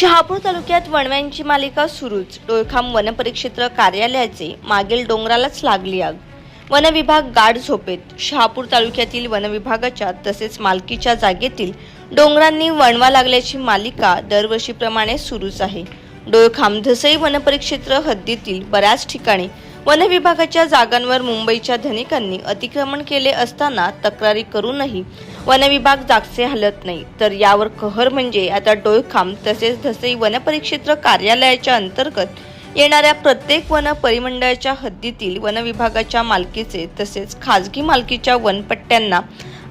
शहापूर तालुक्यात वणव्यांची मालिका सुरूच. डोळखाम वनपरिक्षेत्र कार्यालयाचे मागील डोंगरालाच लागली आग. वनविभाग गाढ झोपेत. शहापूर तालुक्यातील वन विभागाच्या तसेच मालकीच्या जागेतील डोंगरांनी वणवा लागल्याची मालिका दरवर्षीप्रमाणे सुरूच आहे. डोळखाम धसई वनपरिक्षेत्र हद्दीतील बऱ्याच ठिकाणी वन विभागाच्या जागांवर मुंबईच्या धनिकांनी अतिक्रमण केले असताना तक्रारी करूनही वन विभाग जागचे हलत नाही. तर यावर कहर म्हणजे आता डोळखांब तसेच धसई वनपरिक्षेत्र कार्यालयाच्या अंतर्गत येणाऱ्या प्रत्येक वन परिमंडळाच्या हद्दीतील वन विभागाच्या मालकीचे तसेच खाजगी मालकीच्या वनपट्ट्यांना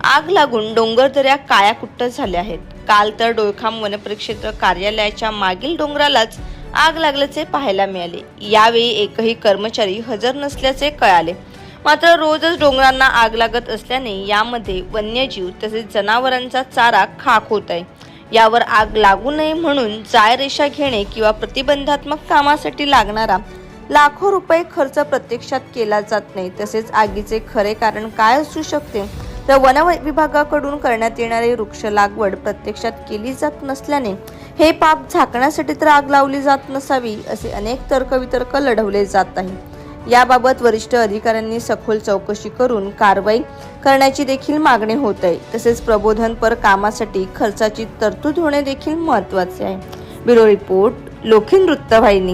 आग लागून डोंगरदऱ्या काळ्याकुट्ट झाल्या आहेत. काल तर डोळखांब वनपरिक्षेत्र कार्यालयाच्या मागील डोंगरालाच आग लागल्याचे पाहायला मिळाले. यावेळी एकही कर्मचारी हजर नसल्याचे कळाले. मात्र रोजच डोंगरांना आग लागत असल्याने यामध्ये वन्यजीव तसेच जनावरांचा चारा खाक होत आहे. यावर आग लागू नये म्हणून जायरेषा घेणे किंवा प्रतिबंधात्मक कामासाठी लागणारा लाखो रुपये खर्च प्रत्यक्षात केला जात नाही. तसेच आगीचे खरे कारण काय असू शकते? तर वन विभागाकडून करण्यात येणारी वृक्ष लागवड प्रत्यक्षात केली जात नसल्याने हे पाप झाकण्यासाठी तर आग लावली जात नसावी असे अनेक तर्कवितर्क लढवले जात आहे याबाबत वरिष्ठ अधिकाऱ्यांनी सखोल चौकशी करून कारवाई करण्याची देखील मागणी होत आहे. तसेच प्रबोधनपर कामासाठी खर्चाची तरतूद होणे देखील महत्त्वाचे आहे. ब्युरो रिपोर्ट लोखिन वृत्तवाहिनी.